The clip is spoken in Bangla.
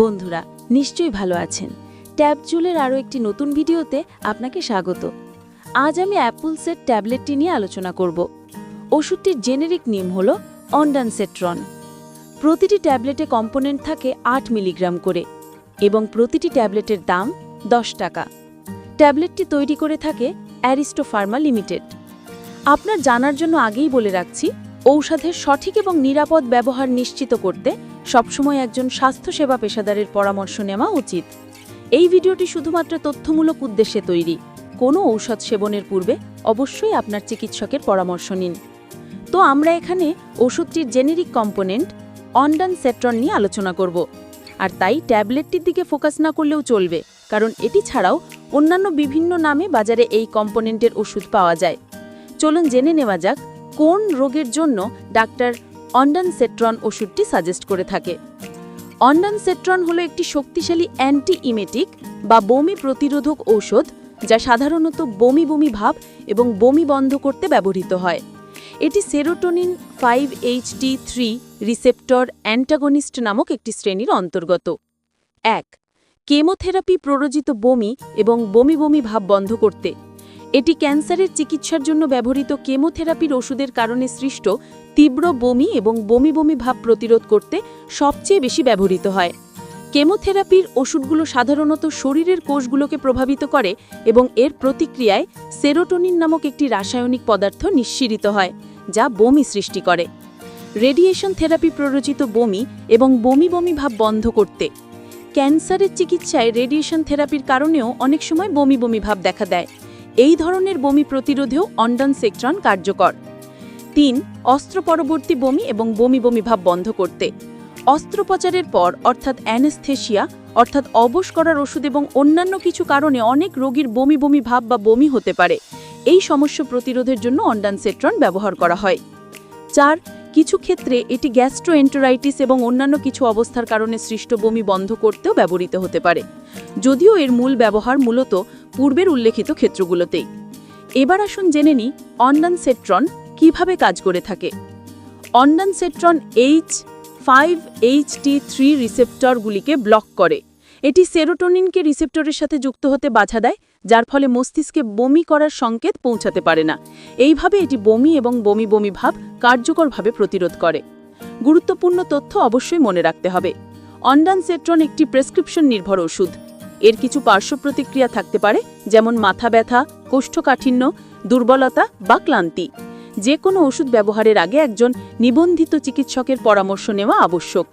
বন্ধুরা, নিশ্চয়ই ভালো আছেন। ট্যাব জুলের আরও একটি নতুন ভিডিওতে আপনাকে স্বাগত। আজ আমি অ্যাপলসের ট্যাবলেটটি নিয়ে আলোচনা করব। ওষুধটির জেনেরিক নেম হল অন্ডানসেট্রন। প্রতিটি ট্যাবলেটে কম্পোনেন্ট থাকে আট মিলিগ্রাম করে এবং প্রতিটি ট্যাবলেটের দাম দশ টাকা। ট্যাবলেটটি তৈরি করে থাকে অ্যারিস্টো ফার্মা লিমিটেড। আপনার জানার জন্য আগেই বলে রাখছি ঔষধের সঠিক এবং নিরাপদ ব্যবহার নিশ্চিত করতে সবসময় একজন স্বাস্থ্যসেবা পেশাদারের পরামর্শ নেওয়া উচিত। এই ভিডিওটি শুধুমাত্র তথ্যমূলক উদ্দেশ্যে তৈরি। কোনো ঔষধ সেবনের পূর্বে অবশ্যই আপনার চিকিৎসকের পরামর্শ নিন। তো আমরা এখানে ওষুধটির জেনেরিক কম্পোনেন্ট অন্ডান সেট্রন নিয়ে আলোচনা করব। আর তাই ট্যাবলেটটির দিকে ফোকাস না করলেও চলবে, কারণ এটি ছাড়াও অন্যান্য বিভিন্ন নামে বাজারে এই কম্পোনেন্টের ওষুধ পাওয়া যায়। চলুন জেনে নেওয়া যাক কোন রোগের জন্য ডাক্তার অন্ডানসেট্রন ওষুধটি সাজেস্ট করে থাকে? অন্ডানসেট্রন হলো একটি শক্তিশালী অ্যান্টি ইমেটিক বা বমি প্রতিরোধক ঔষধ যা সাধারণত বমি বমি ভাব এবং বমি বন্ধ করতে ব্যবহৃত হয়। এটি serotonin five HT three receptor antagonist নামক একটি শ্রেণির অন্তর্গত। এক, কেমোথেরাপি প্ররোজিত বমি এবং বমি বমি ভাব বন্ধ করতে। এটি ক্যান্সারের চিকিৎসার জন্য ব্যবহৃত কেমোথেরাপির ওষুধের কারণে সৃষ্ট তীব্র বমি এবং বমি বমি ভাব প্রতিরোধ করতে সবচেয়ে বেশি ব্যবহৃত হয়। কেমোথেরাপির ওষুধগুলো সাধারণত শরীরের কোষগুলোকে প্রভাবিত করে এবং এর প্রতিক্রিয়ায় সেরোটোনিন নামক একটি রাসায়নিক পদার্থ নিঃসৃত হয়, যা বমি সৃষ্টি করে। রেডিয়েশন থেরাপি প্ররোচিত বমি এবং বমি বমি ভাব বন্ধ করতে ক্যান্সারের চিকিৎসায় রেডিয়েশন থেরাপির কারণেও অনেক সময় বমি বমি ভাব দেখা দেয়। এই ধরনের বমি প্রতিরোধেও অন্ডান সেক্ট্রন কার্যকর। তিন, অস্ত্র পরবর্তী বমি এবং বমি বমি ভাব বন্ধ করতে। অস্ত্রোপচারের পর অর্থাৎ অ্যানেস্থেশিয়া অর্থাৎ অবশ করার ওষুধ এবং অন্যান্য কিছু কারণে অনেক রোগীর বমি বমি ভাব বা বমি হতে পারে। এই সমস্যা প্রতিরোধের জন্য অন্ডানসেট্রন ব্যবহার করা হয়। চার কিছু ক্ষেত্রে এটি গ্যাস্ট্রোএন্টোরাইটিস এবং অন্যান্য কিছু অবস্থার কারণে সৃষ্ট বমি বন্ধ করতেও ব্যবহৃত হতে পারে। যদিও এর মূল ব্যবহার মূলত পূর্বের উল্লেখিত ক্ষেত্রগুলোতেই। এবার আসুন জেনে নিই অন্ডানসেট্রন কীভাবে কাজ করে থাকে। Ondansetron H five H T three রিসেপ্টরগুলিকে block করে। এটি সেরোটোনিনকে রিসেপ্টরের সাথে যুক্ত হতে বাধা দেয় যার ফলে মস্তিষ্কে বমি করার সংকেত পৌঁছাতে পারে না। এইভাবে এটি বমি এবং বমি বমি ভাব কার্যকরভাবে প্রতিরোধ করে। গুরুত্বপূর্ণ তথ্য অবশ্যই মনে রাখতে হবে। অন্ডানসেট্রন একটি প্রেসক্রিপশন নির্ভর ওষুধ। এর কিছু পার্শ্ব প্রতিক্রিয়া থাকতে পারে, যেমন মাথা ব্যথা, কোষ্ঠকাঠিন্য, দুর্বলতা বা ক্লান্তি। যে কোনো ওষুধ ব্যবহারের আগে একজন নিবন্ধিত চিকিৎসকের পরামর্শ নেওয়া আবশ্যক।